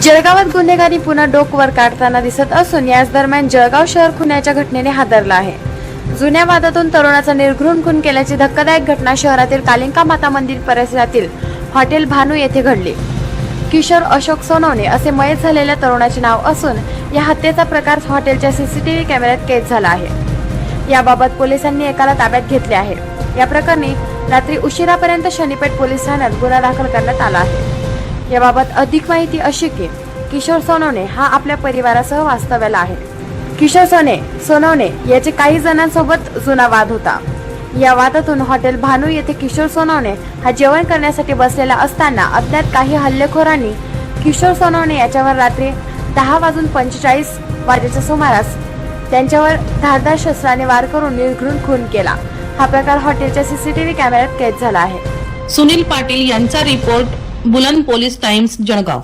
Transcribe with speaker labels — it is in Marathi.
Speaker 1: जळगावात गुन्हेगारी पुन्हा डोकवर काढताना दिसत असून याच दरम्यान जळगाव शहर खुन्याच्या घटनेने हादरला आहे. जुन्या वादातून तरुणाचा निर्घृण खून केल्याची धक्कादायक घटना शहरातील कालिंका माता मंदिर परिसरातील हॉटेल भानू येथे घडली. किशोर अशोक सोनवणे असे मयत झालेल्या तरुणाचे नाव असून या हत्येचा प्रकार हॉटेलच्या सीसीटीव्ही कॅमेऱ्यात कैद झाला आहे. याबाबत पोलिसांनी एकाला ताब्यात घेतले आहे. या प्रकरणी रात्री उशिरापर्यंत शनीपेठ पोलीस ठाण्यात गुन्हा दाखल करण्यात आला आहे. याबाबत अधिक माहिती अशी की किशोर सोनवणे हा आपल्या परिवारासह वास्तव्याला आहे. किशोर सोने सोनवणे याचे काही जणांसोबत जुना वाद होता. या वादातून हॉटेल भानू येथे किशोर सोनवणे हा जेवण करण्यासाठी बसलेला असताना अज्ञात काही हल्लेखोरांनी किशोर सोनवणे याच्यावर रात्री दहा वाजून पंचेचाळीस वाजेच्या सुमारास त्यांच्यावर धारदार शस्त्राने वार करून निर्घृण खून केला. हा प्रकार हॉटेलच्या सीसीटीव्ही कॅमेऱ्यात कैद झाला आहे.
Speaker 2: सुनील पाटील यांचा रिपोर्ट बुलंद पोलीस टाइम्स जळगाव.